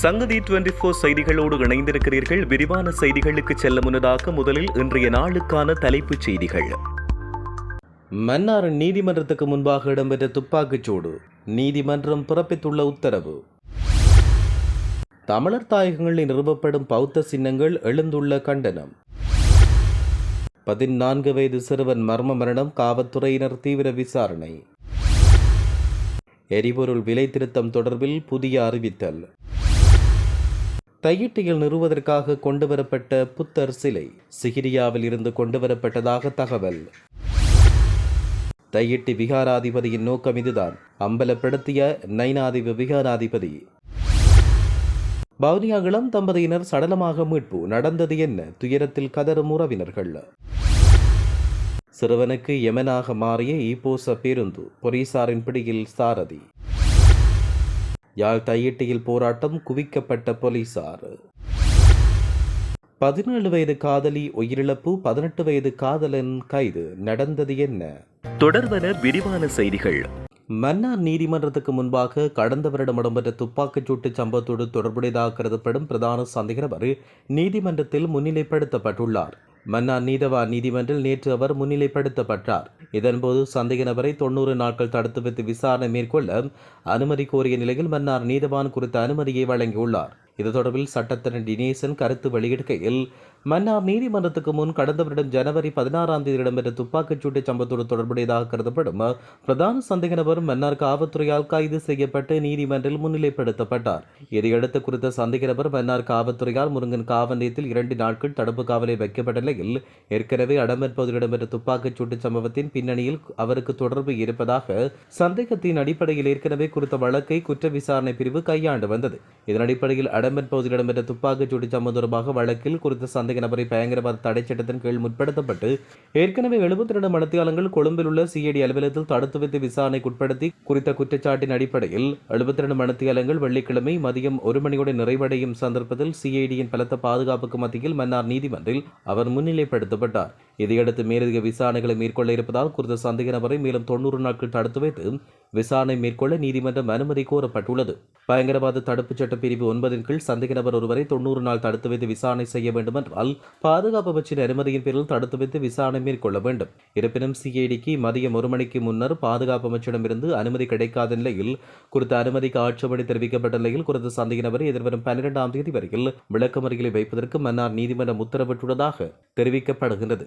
சங்கதி twenty four செய்திகளோடு இணைந்திருக்கிறீர்கள். விரிவான செய்திகளுக்கு செல்ல முன்னதாக முதலில் இன்றைய நாளுக்கான தலைப்புச் செய்திகள். மன்னார் நீதிமன்றத்துக்கு முன்பாக இடம்பெற்ற துப்பாக்கிச்சூடு நீதிமன்றம் பிறப்பித்துள்ள உத்தரவு. தமிழர் தாயகங்களில் நிறுவப்படும் பௌத்த சின்னங்கள் எழுந்துள்ள கண்டனம். பதினான்கு வயது சிறுவன் மர்ம மரணம் காவல்துறையினர் தீவிர விசாரணை. எரிபொருள் விலை திருத்தம் தொடர்பில் புதிய அறிவித்தல். தையிட்டியில் நிறுவதற்காக கொண்டுவரப்பட்ட புத்தர் சிலை சிகிரியாவில் இருந்து கொண்டுவரப்பட்டதாக தகவல். தையிட்டி விகாராதிபதியின் நோக்கம் இதுதான். அம்பலப்படுத்திய நைனாதிப விகாராதிபதி. பவுனியா இளம் தம்பதியினர் சடலமாக மீட்பு. நடந்தது என்ன? துயரத்தில் கதறும் உறவினர்கள். சிறுவனுக்கு யமனாக மாறிய ஈபோச பேருந்து. பொலிசாரின் பிடியில் சாரதி. யாழ் தையிட்டியில் போராட்டம் குவிக்கப்பட்ட போலீசார். பதினேழு வயது காதலி உயிரிழப்பு பதினெட்டு வயது காதலன் கைது. நடந்தது என்ன? தொடர்வன விரிவான செய்திகள். மன்னார் நீதிமன்றத்துக்கு முன்பாக கடந்த வருடம் இடம்பெற்ற துப்பாக்கிச் சூட்டு சம்பவத்தோடு தொடர்புடையதாக கருதப்படும் பிரதான சந்தேக நபர் நீதிமன்றத்தில் முன்னிலைப்படுத்தப்பட்டுள்ளார். மன்னார் நீதவான் நீதிமன்றில் நேற்று அவர் முன்னிலைப்படுத்தப்பட்டார். இதன்போது சந்தேக நபரை தொன்னூறு நாட்கள் தடுத்து வைத்து விசாரணை மேற்கொள்ள அனுமதி கோரிய நிலையில் மன்னார் நீதவான் குறித்த அனுமதியை வழங்கியுள்ளார். இது தொடர்பில் சட்டத்தின் டினேசன் கருத்து வெளியிடுகையில் மன்னார் நீதிமன்றத்துக்கு முன் கடந்த வருடம் ஜனவரி பதினாறாம் தேதி இடம்பெற்ற துப்பாக்கிச்சூட்டு சம்பவத்தோடு தொடர்புடையதாக கருதப்படும். பிரதான சந்தேக நபர் மன்னார் காவல்துறையால் கைது செய்யப்பட்டு நீதிமன்றில் முன்னிலைப்படுத்தப்பட்டார். இதையடுத்து குறித்த சந்தேக நபர் மன்னார் காவல்துறையால் முருங்கன் காவல் நிலையத்தில் இரண்டு நாட்கள் தடுப்பு காவலில் வைக்கப்பட்ட நிலையில் ஏற்கனவே அடம்பர் பகுதியில் இடம்பெற்ற துப்பாக்கிச்சூட்டு சம்பவத்தின் பின்னணியில் அவருக்கு தொடர்பு இருப்பதாக சந்தேகத்தின் அடிப்படையில் ஏற்கனவே குறித்த வழக்கை குற்ற விசாரணை பிரிவு கையாண்டு வந்தது. இதன் அடிப்படையில் அடம்பன் பகுதியில் இடம்பெற்ற துப்பாக்கிச்சூடு சம்பவம் தொடர்பாக வழக்கில் குறித்த சந்தேக நபரை பயங்கரவாத தடை சட்டத்தின் கீழ் முற்படுத்தப்பட்டு ஏற்கனவே எழுபத்தி இரண்டு மடத்தியாளங்கள் கொழும்பில் உள்ள சிஐடி அலுவலகத்தில் தடுத்து வைத்து விசாரணைக்கு உட்படுத்தி குறித்த குற்றச்சாட்டின் அடிப்படையில் எழுபத்தி இரண்டு மடத்தியாளங்கள் வெள்ளிக்கிழமை மதியம் ஒரு மணியோடு நிறைவடையும் சந்தர்ப்பத்தில் சிஐடியின் பலத்த பாதுகாப்புக்கு மத்தியில் மன்னார் நீதிமன்றில் அவர் முன்னிலைப்படுத்தப்பட்டார். இதையடுத்து மேலதிக விசாரணைகளை மேற்கொள்ள இருப்பதால் குறித்த சந்தேக நபரை மேலும் தொண்ணூறு நாட்கள் தடுத்து வைத்து விசாரணை மேற்கொள்ள நீதிமன்றம் அனுமதி கோரப்பட்டுள்ளது. பயங்கரவாத தடுப்புச் சட்ட பிரிவு ஒன்பதின் கீழ் சந்தேக நபர் ஒருவரை தொண்ணூறு நாள் தடுத்து வைத்து விசாரணை செய்ய வேண்டுமென்றால் பாதுகாப்பு அமைச்சின் அனுமதியின் பேரில் தடுத்து வைத்து விசாரணை மேற்கொள்ள வேண்டும். இருப்பினும் சிஐடிக்கு மதியம் ஒரு மணிக்கு முன்னர் பாதுகாப்பு அமைச்சிடமிருந்து அனுமதி கிடைக்காத நிலையில் குறித்த அனுமதிக்கு ஆட்சேபனை தெரிவிக்கப்பட்ட நிலையில் குறித்த சந்தேக நபரை எதிர்வரும் பன்னிரெண்டாம் தேதி வரையில் விளக்கமறிகளை வைப்பதற்கு மன்னார் நீதிமன்றம் உத்தரவிட்டுள்ளதாக தெரிவிக்கப்படுகின்றது.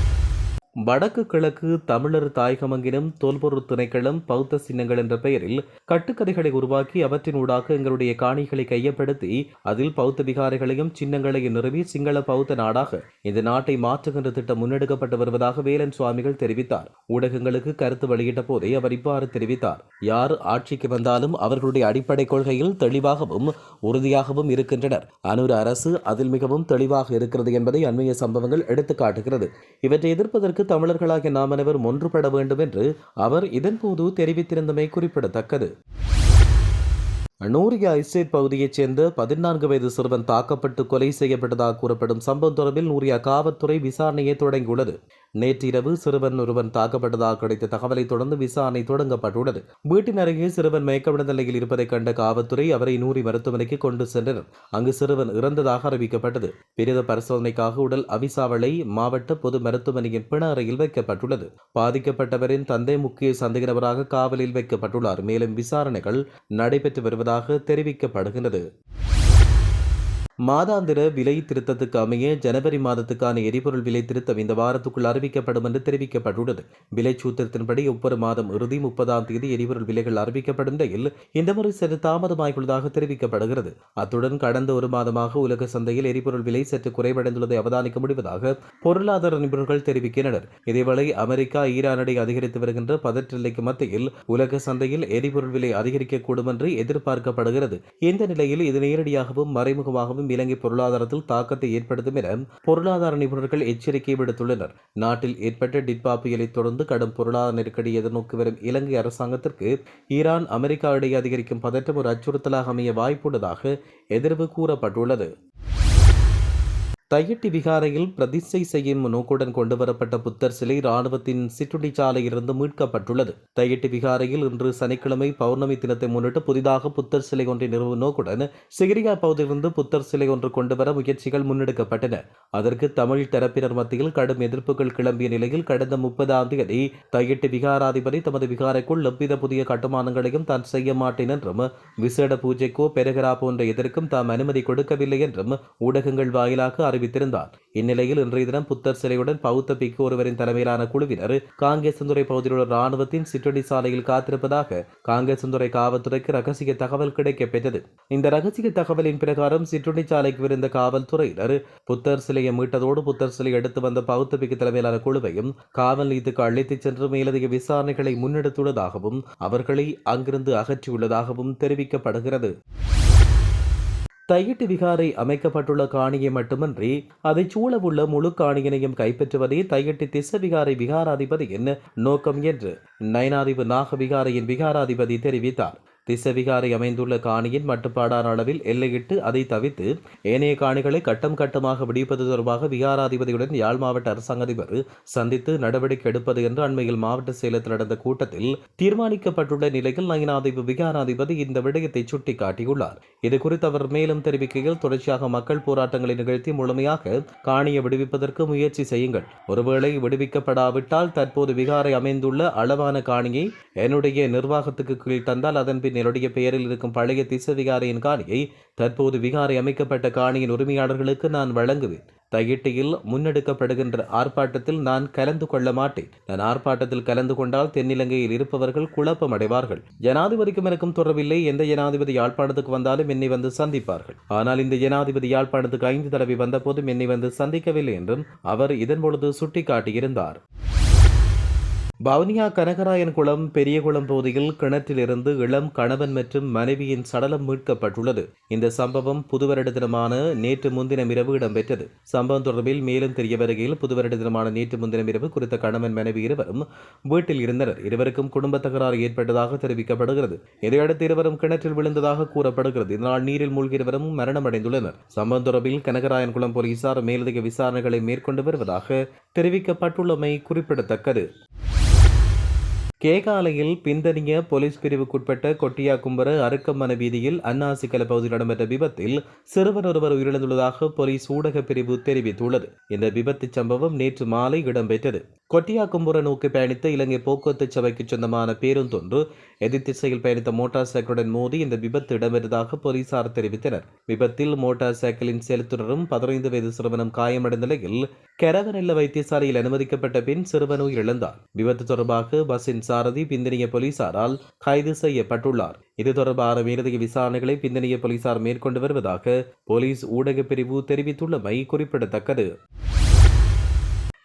வடக்கு கிழக்கு தமிழர் தாயகமங்கினும் தொல்பொருள் திணைக்களம் பௌத்த சின்னங்கள் என்ற பெயரில் கட்டுக்கதைகளை உருவாக்கி அவற்றினூடாக எங்களுடைய காணிகளை கையப்படுத்தி அதில் பௌத்த விகாரைகளையும் சின்னங்களையும் நிறுவி சிங்கள பௌத்த நாடாக இந்த நாட்டை மாற்றுகின்ற திட்டம் முன்னெடுக்கப்பட்டு வருவதாக வேலன் சுவாமிகள் தெரிவித்தார். ஊடகங்களுக்கு கருத்து வெளியிட்ட போதே அவர் இவ்வாறு தெரிவித்தார். யார் ஆட்சிக்கு வந்தாலும் அவர்களுடைய அடிப்படை கொள்கையில் தெளிவாகவும் உறுதியாகவும் இருக்கின்றனர். அனுர அரசு அதில் மிகவும் தெளிவாக இருக்கிறது என்பதை அண்மைய சம்பவங்கள் எடுத்துக்காட்டுகிறது இவற்றை எதிர்ப்பதற்கு தமிழர்களாகிய நாம் அனைவரும் ஒன்றுபட வேண்டும் என்று அவர் இதன்போது தெரிவித்திருந்தமை குறிப்பிடத்தக்கது. நூரியா இஸ்டேட் பகுதியைச் சேர்ந்த பதினான்கு வயது சிறுவன் தாக்கப்பட்டு கொலை செய்யப்பட்டதாக கூறப்படும் சம்பவம் தொடர்பில் நூரியா காவல்துறை விசாரணையை தொடங்கியுள்ளது. நேற்றிரவு சிறுவன் ஒருவன் தாக்கப்பட்டதாக கிடைத்த தகவலை தொடர்ந்து விசாரணை தொடங்கப்பட்டுள்ளது. வீட்டின் அருகே சிறுவன் மயக்கமடைந்த நிலையில் இருப்பதை கண்ட காவல்துறை அவரை நூறி மருத்துவமனைக்கு கொண்டு சென்றனர். அங்கு சிறுவன் இறந்ததாக அறிவிக்கப்பட்டது. பிரேத பரிசோதனைக்காக உடல் அவிசாவளை மாவட்ட பொது மருத்துவமனையின் பிண அறையில் வைக்கப்பட்டுள்ளது. பாதிக்கப்பட்டவரின் தந்தை முக்கிய சந்தேக நபராக காவலில் வைக்கப்பட்டுள்ளார். மேலும் விசாரணைகள் நடைபெற்று வருவதாக தெரிவிக்கப்படுகிறது மாதாந்திர விலை திருத்தத்துக்கு அமைய ஜனவரி மாதத்துக்கான எரிபொருள் விலை திருத்தம் இந்த வாரத்துக்குள் அறிவிக்கப்படும் என்று தெரிவிக்கப்பட்டுள்ளது. விலை சூத்திரத்தின்படி ஒவ்வொரு மாதம் இறுதி முப்பதாம் தேதி எரிபொருள் விலைகள் அறிவிக்கப்படும் நிலையில் இந்த முறை சற்று தாமதமாகியுள்ளதாக தெரிவிக்கப்படுகிறது. அத்துடன் கடந்த ஒரு மாதமாக உலக சந்தையில் எரிபொருள் விலை சற்று குறைவடைந்துள்ளதை அவதானிக்க முடிவதாக பொருளாதார நிபுணர்கள் தெரிவிக்கின்றனர். இதேவேளை அமெரிக்கா ஈரானடை அதிகரித்து வருகின்ற பதற்ற நிலைக்கு மத்தியில் உலக சந்தையில் எரிபொருள் விலை அதிகரிக்கக்கூடும் என்று எதிர்பார்க்கப்படுகிறது. இந்த நிலையில் இது நேரடியாகவும் மறைமுகமாகவும் இலங்கை பொருளாதாரத்தில் தாக்கத்தை ஏற்படுத்தும் என பொருளாதார நிபுணர்கள் எச்சரிக்கை விடுத்துள்ளனர். நாட்டில் ஏற்பட்ட டிட்பா புயலை தொடர்ந்து கடும் பொருளாதார நெருக்கடி எதிர்நோக்கி வரும் இலங்கை அரசாங்கத்திற்கு ஈரான் அமெரிக்கா இடையே அதிகரிக்கும் பதற்றம் ஒரு அச்சுறுத்தலாக அமைய வாய்ப்புள்ளதாக எதிர்வு கூறப்பட்டுள்ளது. தையட்டி விகாரையில் பிரதிஷ்டை செய்யும் நோக்குடன் கொண்டுவரப்பட்ட புத்தர் சிலை ராணுவத்தின் சிற்றுண்டிச்சாலையிலிருந்து மீட்கப்பட்டுள்ளது. தையட்டி விகாரையில் இன்று சனிக்கிழமை பௌர்ணமி தினத்தை முன்னிட்டு புதிதாக புத்தர் சிலை ஒன்றை நிறுவ நோக்குடன் சிகிரியா பகுதியிலிருந்து புத்தர் சிலை ஒன்று கொண்டுவர முயற்சிகள் முன்னெடுக்கப்பட்டன. அதற்கு தமிழ் தரப்பினர் மத்தியில் கடும் எதிர்ப்புகள் கிளம்பிய நிலையில் கடந்த முப்பதாம் தேதி தையட்டி விகாராதிபதி தமது விகாரைக்குள் எவ்வித புதிய கட்டுமானங்களையும் தான் செய்ய மாட்டேன் என்றும் விசேட பூஜைக்கோ பெருகரா போன்ற எதற்கும் தாம் அனுமதி கொடுக்கவில்லை என்றும் ஊடகங்கள் வாயிலாக அறிவித்திருந்தார் இந்நிலையில் இன்றைய தினம் புத்தர் சிலையுடன் பௌத்த பிக்கு ஒருவரின் தலைமையிலான குழுவினர் காங்கேசந்துறை பகுதியில் உள்ள ராணுவத்தின் சிற்றடி சாலையில் காத்திருப்பதாக காங்கேசந்துறை காவல்துறைக்கு ரகசிய தகவல் கிடைக்கப்பெற்றது. இந்த ரகசிய தகவலின் பிரகாரம் சிற்றுண்டி சாலைக்கு விருந்த காவல்துறையினர் புத்தர் சிலையை மீட்டதோடு புத்தர் சிலை எடுத்து வந்த பௌத்த பிக்கு தலைமையிலான குழுவையும் காவல் நிலையத்துக்கு அழைத்துச் சென்று மேலதிக விசாரணைகளை முன்னெடுத்துள்ளதாகவும் அவர்களை அங்கிருந்து அகற்றியுள்ளதாகவும் தெரிவிக்கப்படுகிறது. தையிட்டு விகாரை அமைக்கப்பட்டுள்ள காணியை மட்டுமின்றி அதைச் சூழவுள்ள முழு காணியினையும் கைப்பற்றுவதே தையிட்டு திச விகாரை விகாராதிபதியின் நோக்கம் என்று நயனாதிபு நாக விகாரையின் விகாராதிபதி தெரிவித்தார். திசவிகாரை அமைந்துள்ள காணியின் மட்டுப்பாடான அளவில் எல்லையிட்டு அதை தவிர்த்து ஏனைய காணிகளை கட்டம் கட்டமாக விடுவிப்பது தொடர்பாக விகாராதிபதியுடன் யாழ் மாவட்ட அரசாங்க அதிபர் சந்தித்து நடவடிக்கை எடுப்பது என்று அண்மையில் மாவட்ட செயலத்தில் நடந்த கூட்டத்தில் தீர்மானிக்கப்பட்டுள்ள நிலையில் நயனாதிபதி விகாராதிபதி இந்த விடயத்தை சுட்டிக்காட்டியுள்ளார். இது குறித்து அவர் மேலும் தெரிவிக்கையில் தொடர்ச்சியாக மக்கள் போராட்டங்களை நிகழ்த்தி முழுமையாக காணியை விடுவிப்பதற்கு முயற்சி செய்யுங்கள். ஒருவேளை விடுவிக்கப்படாவிட்டால் தற்போது விகாரை அமைந்துள்ள அளவான காணியை என்னுடைய நிர்வாகத்துக்கு கீழ் தந்தால் அதன் பின் என்னுடைய பெயரில் இருக்கும் பழைய திசவிகாரையின் காணியை தற்போது விகாரை அமைக்கப்பட்ட காணியின் உரிமையாளர்களுக்கு நான் வழங்குவேன். தையிட்டியில் முன்னெடுக்கப்படுகின்ற ஆர்ப்பாட்டத்தில் நான் கலந்து கொள்ள மாட்டேன். நான் ஆர்ப்பாட்டத்தில் கலந்து கொண்டால் தென்னிலங்கையில் இருப்பவர்கள் குழப்பம் அடைவார்கள் ஜனாதிபதிக்கும் எனக்கும் தொடர்பில்லை. எந்த ஜனாதிபதி யாழ்ப்பாணத்துக்கு வந்தாலும் என்னை வந்து சந்திப்பார்கள். ஆனால் இந்த ஜனாதிபதி யாழ்ப்பாணத்துக்கு ஐந்து தடவை வந்தபோதும் என்னை வந்து சந்திக்கவில்லை என்றும் அவர் இதன் பொழுது சுட்டிக்காட்டியிருந்தார். வவுனியா கனகராயன் குளம் பெரியகுளம் பகுதியில் கிணற்றிலிருந்து இளம் கணவன் மற்றும் மனைவியின் சடலம் மீட்கப்பட்டுள்ளது. இந்த சம்பவம் புதுவருட தினமான நேற்று முன்தினம் இரவு இடம்பெற்றது. சம்பவம் தொடர்பில் மேலும் தெரிய வருகையில் புதுவருட தினமான நேற்று முன்தினம் இரவு குறித்த கணவன் மனைவி இருவரும் வீட்டில் இருந்தனர். இருவருக்கும் குடும்ப தகராறு ஏற்பட்டதாக தெரிவிக்கப்படுகிறது. இதையடுத்து இருவரும் கிணற்றில் விழுந்ததாக கூறப்படுகிறது. இதனால் நீரில் மூழ்கி மரணமடைந்துள்ளனர். சம்பவம் தொடர்பில் கனகராயன் குளம் போலீசார் மேலதிக விசாரணைகளை மேற்கொண்டு வருவதாக தெரிவிக்கப்பட்டுள்ளமை குறிப்பிடத்தக்கது. கேகாலையில் பின்தனிய போலீஸ் பிரிவுக்குட்பட்ட கொட்டியாக்கும்பர அருக்கம்மன வீதியில் அன்னாசிக்கல பகுதியில் இடம்பெற்ற விபத்தில் சிறுவன் ஒருவர் உயிரிழந்துள்ளதாக போலீஸ் ஊடக பிரிவு தெரிவித்துள்ளது. இந்த விபத்து சம்பவம் நேற்று மாலை இடம்பெற்றது. கொட்டியாக்கும்புற நோக்கி பயணித்த இலங்கை போக்குவரத்து சபைக்கு சொந்தமான பேருந்தொன்று எதிர் திசையில் பயணித்த மோட்டார் சைக்கிளுடன் மோதி இந்த விபத்து இடம்பெற்றதாக போலீசார் தெரிவித்தனர். விபத்தில் மோட்டார் சைக்கிளின் செலுத்துனரும் பதினைந்து வயது சிறுவனும் காயமடைந்த நிலையில் கெரவனெல்ல வைத்தியசாலையில் அனுமதிக்கப்பட்ட பின் சிறுவன் உயிரிழந்தார். விபத்து தொடர்பாக பஸ்ஸின் சாரதி பிந்தனிய போலீசாரால் கைது செய்யப்பட்டுள்ளார். இது தொடர்பான மேலதிக விசாரணைகளை பிந்தனிய போலீசார் மேற்கொண்டு வருவதாக போலீஸ் ஊடகப் பிரிவு தெரிவித்துள்ளமை குறிப்பிடத்தக்கது.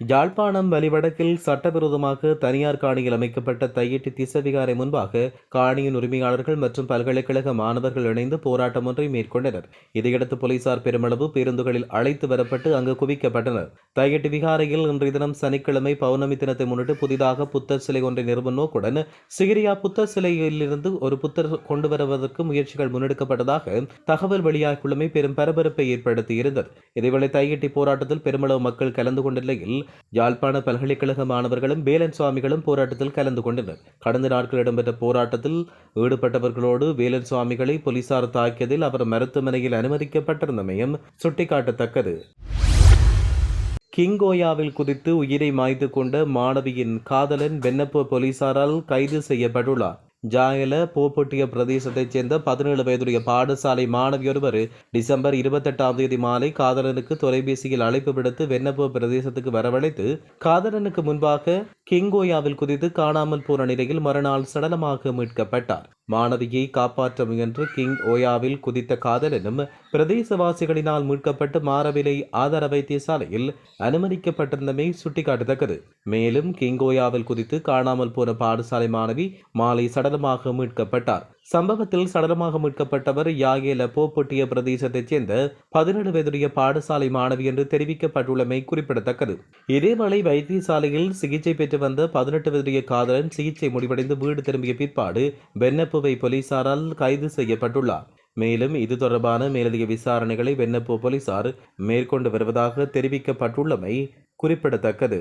யாழ்ப்பாணம் வலிவடக்கில் சட்டவிரோதமாக தனியார் காணியில் அமைக்கப்பட்ட தையிட்டு திசவிகாரை முன்பாக காணியின் உரிமையாளர்கள் மற்றும் பல்கலைக்கழக மாணவர்கள் இணைந்து போராட்டம் ஒன்றை மேற்கொண்டனர். இதையடுத்து போலீசார் பெருமளவு பேருந்துகளில் அழைத்து வரப்பட்டு அங்கு குவிக்கப்பட்டனர். தையிட்டு விகாரையில் இன்றைய தினம் சனிக்கிழமை பௌர்ணமி தினத்தை முன்னிட்டு புதிதாக புத்தர் சிலை ஒன்றை நிறுவ நோக்குடன் சிகிரியா புத்தர் சிலையிலிருந்து ஒரு புத்தர் கொண்டு வருவதற்கு முயற்சிகள் முன்னெடுக்கப்பட்டதாக தகவல் வெளியாகியுள்ளமை பெரும் பரபரப்பை ஏற்படுத்தியிருந்தது. இதேவேளை தையிட்டி போராட்டத்தில் பெருமளவு மக்கள் கலந்து கொண்ட நிலையில் யாழ்ப்பாண பல்கலைக்கழக மாணவர்களும் வேலன் சுவாமிகளும் போராட்டத்தில் கலந்து கொண்டனர். கடந்த நாட்கள் இடம்பெற்ற போராட்டத்தில் ஈடுபட்டவர்களோடு வேலன் சுவாமிகளை போலீசார் தாக்கியதில் அவர் மருத்துவமனையில் அனுமதிக்கப்பட்டிருந்தமையும் சுட்டிக்காட்டத்தக்கது. கிங்கோயாவில் குதித்து உயிரை மாய்த்து கொண்ட மாணவியின் காதலன் வெண்ணப்ப போலீசாரால் கைது செய்யப்பட்டுள்ளார். ஜாயல போப்பட்டிய பிரதேசத்தைச் சேர்ந்த பதினேழு வயதுடைய பாடசாலை மாணவியொருவர் டிசம்பர் இருபத்தெட்டாம் தேதி மாலை காதலனுக்கு தொலைபேசியில் அழைப்பு விடுத்து வெண்ணப்போ பிரதேசத்துக்கு வரவழைத்து காதலனுக்கு முன்பாக கிங்கோயாவில் குதித்து காணாமல் போன நிலையில் மறுநாள் சடலமாக மீட்கப்பட்டார். மாணவியை காப்பாற்ற முயன்று கிங் ஓயாவில் குதித்த காதலனும் பிரதேசவாசிகளினால் மீட்கப்பட்டு மாரவிலை ஆதார வைத்தியசாலையில் அனுமதிக்கப்பட்டிருந்தமை சுட்டிக்காட்டத்தக்கது. மேலும் கிங் ஓயாவில் குதித்து காணாமல் போன பாடசாலை மாணவி மாலை சடலமாக மீட்கப்பட்டார். சம்பவத்தில் சடலமாக மீட்கப்பட்டவர் யாகேல போப்பொட்டிய பிரதேசத்தைச் சேர்ந்த பதினேழு வயதுடைய பாடசாலை மாணவி என்று தெரிவிக்கப்பட்டுள்ளமை குறிப்பிடத்தக்கது. இதேவேளை வைத்தியசாலையில் சிகிச்சை பெற்று வந்த பதினெட்டு வயதுடைய காதலன் சிகிச்சை முடிவடைந்து வீடு திரும்பிய பிற்பாடு வெண்ணப்புவை போலீசாரால் கைது செய்யப்பட்டுள்ளார். மேலும் இது தொடர்பான மேலதிக விசாரணைகளை வெண்ணப்பு போலீசார் மேற்கொண்டு வருவதாக தெரிவிக்கப்பட்டுள்ளமை குறிப்பிடத்தக்கது.